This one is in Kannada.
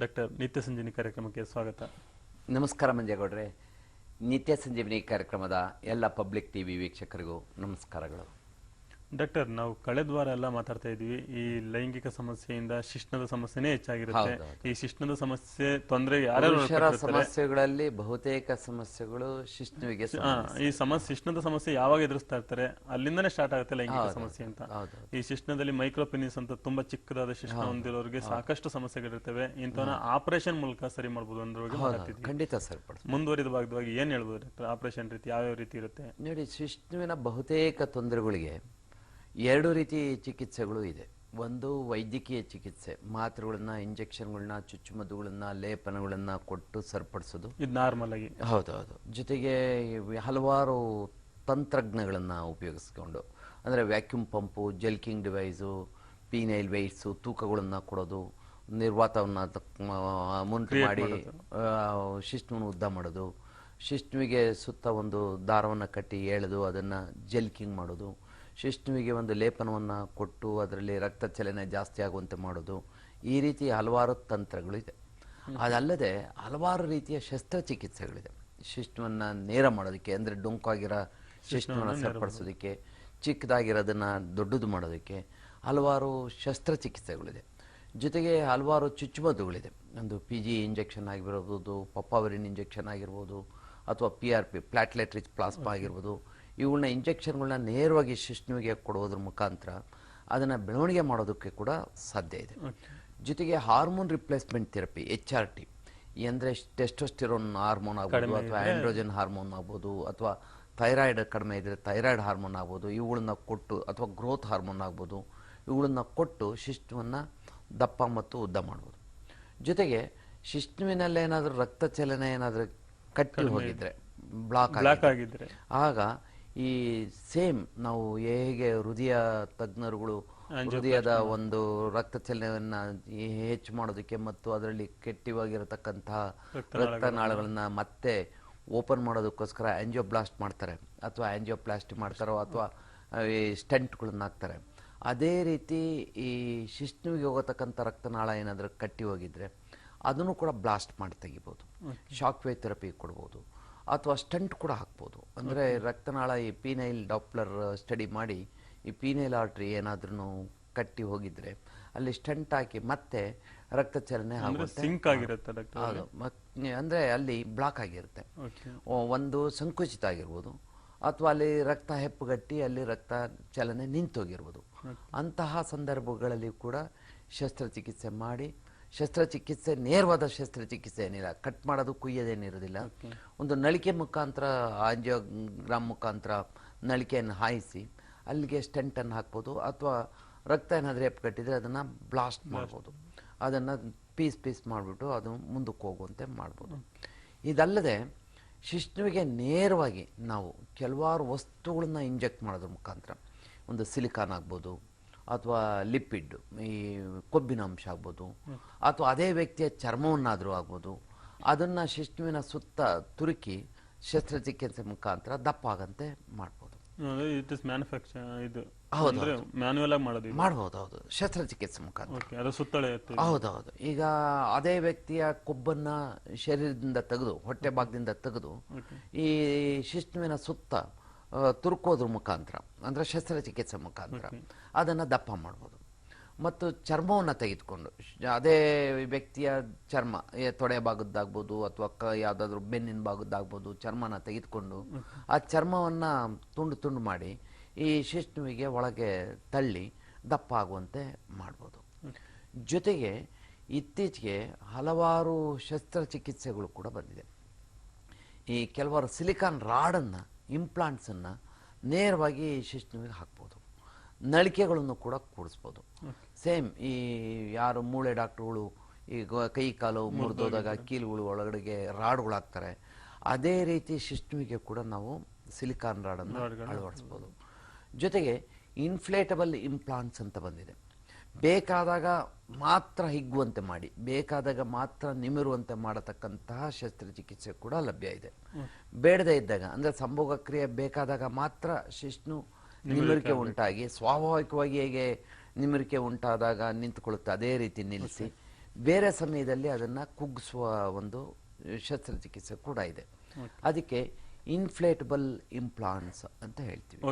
ಡಾಕ್ಟರ್ ನಿತ್ಯ ಸಂಜೀವಿನಿ ಕಾರ್ಯಕ್ರಮಕ್ಕೆ ಸ್ವಾಗತ. ನಮಸ್ಕಾರ ಮಂಜೇಗೌಡ್ರೆ. ನಿತ್ಯ ಸಂಜೀವಿನಿ ಕಾರ್ಯಕ್ರಮದ ಎಲ್ಲ ಪಬ್ಲಿಕ್ ಟಿವಿ ವೀಕ್ಷಕರಿಗೂ ನಮಸ್ಕಾರಗಳು. ಡಾಕ್ಟರ್ ನಾವು ಕಳೆದ ವಾರ ಎಲ್ಲ ಮಾತಾಡ್ತಾ ಇದ್ವಿ ಈ ಲೈಂಗಿಕ ಸಮಸ್ಯೆಯಿಂದ ಶಿಕ್ಷಣದ ಸಮಸ್ಯೆನೇ ಹೆಚ್ಚಾಗಿರುತ್ತೆ. ಈ ಶಿಕ್ಷಣದ ಸಮಸ್ಯೆ ತೊಂದರೆ ಸಮಸ್ಯೆಗಳಲ್ಲಿ ಬಹುತೇಕ ಸಮಸ್ಯೆಗಳು ಶಿಷ್ಣುವಿಗೆ ಈ ಸಮಸ್ಯೆ ಶಿಕ್ಷಣದ ಸಮಸ್ಯೆ ಯಾವಾಗ ಎದುರಿಸ್ತಾ ಇರ್ತಾರೆ ಅಲ್ಲಿಂದನೇ ಸ್ಟಾರ್ಟ್ ಆಗುತ್ತೆ ಲೈಂಗಿಕ ಸಮಸ್ಯೆ ಅಂತ. ಈ ಶಿಕ್ಷಣದಲ್ಲಿ ಮೈಕ್ರೋಪಿನಿಸ್ ಅಂತ ತುಂಬಾ ಚಿಕ್ಕದಾದ ಶಿಕ್ಷಣ ಹೊಂದಿರೋರಿಗೆ ಸಾಕಷ್ಟು ಸಮಸ್ಯೆಗಳಿರ್ತವೆ. ಇಂಥವನ್ನ ಆಪರೇಷನ್ ಮೂಲಕ ಸರಿ ಮಾಡಬಹುದು ಅಂದ್ರೆ ಬಗ್ಗೆ ಮಾತಾಡ್ತಿದ್ವಿ. ಖಂಡಿತ ಸರ್ ಮುಂದುವರಿದ ಭಾಗವಾಗಿ ಏನ್ ಹೇಳ್ಬೋದು ಡಾಕ್ಟರ್? ಆಪರೇಷನ್ ರೀತಿ ಯಾವ್ಯಾವ ರೀತಿ ಇರುತ್ತೆ? ನೋಡಿ ಶಿಷ್ಣುವಿನ ಬಹುತೇಕ ತೊಂದರೆಗಳಿಗೆ ಎರಡು ರೀತಿ ಚಿಕಿತ್ಸೆಗಳು ಇದೆ. ಒಂದು ವೈದ್ಯಕೀಯ ಚಿಕಿತ್ಸೆ ಮಾತ್ರೆಗಳನ್ನ ಇಂಜೆಕ್ಷನ್ಗಳನ್ನ ಚುಚ್ಚುಮದ್ದುಗಳನ್ನ ಲೇಪನಗಳನ್ನ ಕೊಟ್ಟು ಸರಿಪಡಿಸೋದು. ಇದು ನಾರ್ಮಲ್ ಆಗಿ. ಹೌದೌದು. ಜೊತೆಗೆ ಹಲವಾರು ತಂತ್ರಜ್ಞಗಳನ್ನು ಉಪಯೋಗಿಸ್ಕೊಂಡು ಅಂದರೆ vacuum pump jelqing device penile weights ತೂಕಗಳನ್ನು ಕೊಡೋದು ನಿರ್ವಾತವನ್ನು ಮುಂಟು ಮಾಡಿ ಶಿಷ್ಣುವನ್ನು ಉದ್ದ ಮಾಡೋದು. ಶಿಷ್ಣುವಿಗೆ ಸುತ್ತ ಒಂದು ದಾರವನ್ನು ಕಟ್ಟಿ ಎಳೆದು ಅದನ್ನು ಜಲ್ಕಿಂಗ್ ಮಾಡೋದು. ಶಿಷ್ಣುವಿಗೆ ಒಂದು ಲೇಪನವನ್ನು ಕೊಟ್ಟು ಅದರಲ್ಲಿ ರಕ್ತ ಚಲನೆ ಜಾಸ್ತಿ ಆಗುವಂತೆ ಮಾಡೋದು. ಈ ರೀತಿ ಹಲವಾರು ತಂತ್ರಗಳು ಇದೆ ಅದಲ್ಲದೆ ಹಲವಾರು ರೀತಿಯ ಶಸ್ತ್ರಚಿಕಿತ್ಸೆಗಳಿದೆ. ಶಿಷ್ಣುವನ್ನು ನೇರ ಮಾಡೋದಕ್ಕೆ ಅಂದರೆ ಡೊಂಕಾಗಿರೋ ಶಿಷ್ಣುವನ್ನು ಸರಿಪಡಿಸೋದಕ್ಕೆ ಚಿಕ್ಕದಾಗಿರೋದನ್ನ ದೊಡ್ಡದು ಮಾಡೋದಕ್ಕೆ ಹಲವಾರು ಶಸ್ತ್ರಚಿಕಿತ್ಸೆಗಳಿದೆ. ಜೊತೆಗೆ ಹಲವಾರು ಚುಚ್ಚುಮದ್ದುಗಳಿದೆ. ಒಂದು ಪಿ ಜಿ ಇಂಜೆಕ್ಷನ್ ಆಗಿರ್ಬೋದು ಪಪ್ಪಾವರಿನ್ ಇಂಜೆಕ್ಷನ್ ಆಗಿರ್ಬೋದು ಅಥವಾ P R P platelet rich plasma ಆಗಿರ್ಬೋದು ಇವುಗಳನ್ನ ಇಂಜೆಕ್ಷನ್ಗಳನ್ನ ನೇರವಾಗಿ ಶಿಷ್ಣುವಿಗೆ ಕೊಡೋದ್ರ ಮುಖಾಂತರ ಅದನ್ನು ಬೆಳವಣಿಗೆ ಮಾಡೋದಕ್ಕೆ ಕೂಡ ಸಾಧ್ಯ ಇದೆ. ಜೊತೆಗೆ hormone replacement therapy H R T ಅಂದರೆ ಟೆಸ್ಟೋಸ್ಟಿರೋನ್ ಹಾರ್ಮೋನ್ ಆಗ್ಬೋದು ಅಥವಾ ಆ್ಯಂಡ್ರೋಜನ್ ಹಾರ್ಮೋನ್ ಆಗ್ಬೋದು ಅಥವಾ ಥೈರಾಯ್ಡ್ ಕಡಿಮೆ ಇದ್ದರೆ ಥೈರಾಯ್ಡ್ ಹಾರ್ಮೋನ್ ಆಗ್ಬೋದು ಇವುಗಳನ್ನ ಕೊಟ್ಟು ಅಥವಾ ಗ್ರೋತ್ ಹಾರ್ಮೋನ್ ಆಗ್ಬೋದು ಇವುಗಳನ್ನ ಕೊಟ್ಟು ಶಿಷ್ಣುವನ್ನು ದಪ್ಪ ಮತ್ತು ಉದ್ದ ಮಾಡ್ಬೋದು. ಜೊತೆಗೆ ಶಿಷ್ಣುವಿನಲ್ಲಿ ಏನಾದರೂ ರಕ್ತ ಚಲನೆ ಏನಾದರೂ ಕಟ್ಟಿ ಹೋಗಿದ್ರೆ ಬ್ಲಾಕ್ ಬ್ಲಾಕ್ ಆಗಿದ್ರೆ. ಆಗ ಈ ಸೇಮ್ ನಾವು ಹೇಗೆ ಹೃದಯ ತಜ್ಞರುಗಳು ಹೃದಯದ ಒಂದು ರಕ್ತ ಚಲನೆಯನ್ನ ಹೆಚ್ಚು ಮಾಡೋದಕ್ಕೆ ಮತ್ತು ಅದರಲ್ಲಿ ಕೆಟ್ಟಿವಾಗಿರತಕ್ಕಂತಹ ರಕ್ತನಾಳಗಳನ್ನ ಮತ್ತೆ ಓಪನ್ ಮಾಡೋದಕ್ಕೋಸ್ಕರ ಆಂಜಿಯೋಬ್ಲಾಸ್ಟ್ ಮಾಡ್ತಾರೆ ಅಥವಾ ಆಂಜಿಯೋಪ್ಲಾಸ್ಟಿ ಮಾಡ್ತಾರೋ ಅಥವಾ ಈ ಸ್ಟೆಂಟ್ಗಳನ್ನ ಹಾಕ್ತಾರೆ. ಅದೇ ರೀತಿ ಈ ಶಿಷ್ಣುವಿಗೆ ಹೋಗತಕ್ಕಂಥ ರಕ್ತನಾಳ ಏನಾದರೂ ಕಟ್ಟಿ ಹೋಗಿದ್ರೆ ಅದನ್ನು ಕೂಡ ಬ್ಲಾಸ್ಟ್ ಮಾಡಿ ತೆಗಿಬೋದು. ಶಾಕ್ ವೇವ್ ಥೆರಪಿ ಕೊಡ್ಬೋದು. ಅಥವಾ ಸ್ಟಂಟ್ ಕೂಡ ಹಾಕ್ಬೋದು. ಅಂದರೆ ರಕ್ತನಾಳ ಈ ಪೀನೈಲ್ ಡಾಪ್ಲರ್ ಸ್ಟಡಿ ಮಾಡಿ ಈ ಪೀನೈಲ್ ಆರ್ಟ್ರಿ ಏನಾದ್ರೂ ಕಟ್ಟಿ ಹೋಗಿದ್ರೆ ಅಲ್ಲಿ ಸ್ಟಂಟ್ ಹಾಕಿ ಮತ್ತೆ ರಕ್ತ ಚಲನೆ ಸಿಂಕ್ ಆಗಿರುತ್ತೆ ಅಂದ್ರೆ ಅಲ್ಲಿ ಬ್ಲಾಕ್ ಆಗಿರುತ್ತೆ. ಒಂದು ಸಂಕುಚಿತ ಆಗಿರ್ಬೋದು. ಅಥವಾ ಅಲ್ಲಿ ರಕ್ತ ಹೆಪ್ಪುಗಟ್ಟಿ ಅಲ್ಲಿ ರಕ್ತ ಚಲನೆ ನಿಂತೋಗಿರ್ಬೋದು. ಅಂತಹ ಸಂದರ್ಭಗಳಲ್ಲಿ ಕೂಡ ಶಸ್ತ್ರಚಿಕಿತ್ಸೆ ಮಾಡಿ ಶಸ್ತ್ರಚಿಕಿತ್ಸೆ ನೇರವಾದ ಶಸ್ತ್ರಚಿಕಿತ್ಸೆ ಏನಿಲ್ಲ. ಕಟ್ ಮಾಡೋದು ಕುಯ್ಯೋದೇನಿರೋದಿಲ್ಲ ಒಂದು ನಳಿಕೆ ಮುಖಾಂತರ ಆಂಜಿಯೋಗ್ರಾಮ್ ಮುಖಾಂತರ ನಳಿಕೆಯನ್ನು ಹಾಯಿಸಿ ಅಲ್ಲಿಗೆ ಸ್ಟೆಂಟನ್ನು ಹಾಕ್ಬೋದು. ಅಥವಾ ರಕ್ತ ಏನಾದರೂ ಹೆಪ್ಪುಗಟ್ಟಿದ್ರೆ ಅದನ್ನು ಬ್ಲಾಸ್ಟ್ ಮಾಡ್ಬೋದು. ಅದನ್ನು ಪೀಸ್ ಪೀಸ್ ಮಾಡಿಬಿಟ್ಟು ಅದು ಮುಂದಕ್ಕೆ ಹೋಗುವಂತೆ ಮಾಡ್ಬೋದು. ಇದಲ್ಲದೆ ಶಿಷ್ಣುವಿಗೆ ನೇರವಾಗಿ ನಾವು ಕೆಲವಾರು ವಸ್ತುಗಳನ್ನ ಇಂಜೆಕ್ಟ್ ಮಾಡೋದ್ರ ಮುಖಾಂತರ ಒಂದು ಸಿಲಿಕಾನ್ ಆಗ್ಬೋದು ಅಥವಾ ಲಿಪಿಡ್ ಈ ಕೊಬ್ಬಿನ ಅಂಶ ಆಗ್ಬೋದು ಅಥವಾ ಅದೇ ವ್ಯಕ್ತಿಯ ಚರ್ಮವನ್ನಾದರೂ ಆಗ್ಬೋದು ಅದನ್ನು ಶಿಷ್ಣುವಿನ ಸುತ್ತ ತುರುಕಿ ಶಸ್ತ್ರಚಿಕಿತ್ಸೆ ಮುಖಾಂತರ ದಪ್ಪ ಆಗಂತೆ ಮಾಡ್ಬೋದು. ಇಟ್ ಇಸ್ ಮ್ಯಾನುಫ್ಯಾಕ್ಚರ್ ಇದು. ಹೌದು, ಆಗಿ ಮಾಡೋದು ಮಾಡ್ಬೋದು ಹೌದು. ಶಸ್ತ್ರಚಿಕಿತ್ಸೆ ಮುಖಾಂತರ. ಸುತ್ತಳೆ ಹೌದು ಹೌದೌದು ಈಗ ಅದೇ ವ್ಯಕ್ತಿಯ ಕೊಬ್ಬನ್ನ ಶರೀರದಿಂದ ತೆಗೆದು ಹೊಟ್ಟೆ ಭಾಗದಿಂದ ತೆಗೆದು ಈ ಶಿಷ್ಣುವಿನ ಸುತ್ತ ತುರುಕೋದ್ರ ಮುಖಾಂತರ ಅಂದರೆ ಶಸ್ತ್ರಚಿಕಿತ್ಸೆ ಮುಖಾಂತರ ಅದನ್ನು ದಪ್ಪ ಮಾಡ್ಬೋದು. ಮತ್ತು ಚರ್ಮವನ್ನು ತೆಗೆದುಕೊಂಡು ಅದೇ ವ್ಯಕ್ತಿಯ ಚರ್ಮ ತೊಡೆ ಭಾಗದ್ದಾಗ್ಬೋದು ಅಥವಾ ಕ ಯಾವುದಾದ್ರೂ ಬೆನ್ನಿನ ಭಾಗದ್ದಾಗ್ಬೋದು ಚರ್ಮನ ತೆಗೆದುಕೊಂಡು ಆ ಚರ್ಮವನ್ನು ತುಂಡು ತುಂಡು ಮಾಡಿ ಈ ಶಿಷ್ಣುವಿಗೆ ಒಳಗೆ ತಳ್ಳಿ ದಪ್ಪ ಆಗುವಂತೆ ಮಾಡ್ಬೋದು. ಜೊತೆಗೆ ಇತ್ತೀಚೆಗೆ ಹಲವಾರು ಶಸ್ತ್ರಚಿಕಿತ್ಸೆಗಳು ಕೂಡ ಬಂದಿದೆ. ಈ ಕೆಲವರು ಸಿಲಿಕಾನ್ ರಾಡನ್ನು ಇಂಪ್ಲಾಂಟ್ಸನ್ನು ನೇರವಾಗಿ ಶಿಷ್ಣುವಿಗೆ ಹಾಕ್ಬೋದು. ನಳಿಕೆಗಳನ್ನು ಕೂಡ ಕೂಡಿಸ್ಬೋದು. ಸೇಮ್ ಈ ಯಾರು ಮೂಳೆ ಡಾಕ್ಟ್ರುಗಳು ಈ ಕೈ ಕಾಲು ಮುರಿದೋದಾಗ ಕೀಲುಗಳು ಒಳಗಡೆಗೆ ರಾಡ್ಗಳು ಹಾಕ್ತಾರೆ ಅದೇ ರೀತಿ ಶಿಷ್ಣುವಿಗೆ ಕೂಡ ನಾವು ಸಿಲಿಕಾನ್ ರಾಡನ್ನು ಅಳವಡಿಸ್ಬೋದು. ಜೊತೆಗೆ ಇನ್ಫ್ಲೇಟಬಲ್ ಇಂಪ್ಲಾಂಟ್ಸ್ ಅಂತ ಬಂದಿದೆ. ಬೇಕಾದಾಗ ಮಾತ್ರ ಹಿಗ್ಗುವಂತೆ ಮಾಡಿ ಬೇಕಾದಾಗ ಮಾತ್ರ ನಿಮಿರುವಂತೆ ಮಾಡತಕ್ಕಂತಹ ಶಸ್ತ್ರಚಿಕಿತ್ಸೆ ಕೂಡ ಲಭ್ಯ ಇದೆ. ಬೇಡದೇ ಇದ್ದಾಗ ಅಂದರೆ ಸಂಭೋಗ ಕ್ರಿಯೆ ಬೇಕಾದಾಗ ಮಾತ್ರ ಶಿಷ್ಣು ನಿಮಿರಿಕೆ ಉಂಟಾಗಿ ಸ್ವಾಭಾವಿಕವಾಗಿ ಹೇಗೆ ನಿಮಿರಿಕೆ ಉಂಟಾದಾಗ ನಿಂತುಕೊಳ್ಳುತ್ತೆ ಅದೇ ರೀತಿ ನಿಲ್ಲಿಸಿ ಬೇರೆ ಸಮಯದಲ್ಲಿ ಅದನ್ನು ಕುಗ್ಗಿಸುವ ಒಂದು ಶಸ್ತ್ರಚಿಕಿತ್ಸೆ ಕೂಡ ಇದೆ. ಅದಕ್ಕೆ ಇನ್ಫ್ಲೇಟಬಲ್ ಇಂಪ್ಲಾಂಟ್ಸ್ ಅಂತ ಹೇಳ್ತೀವಿ.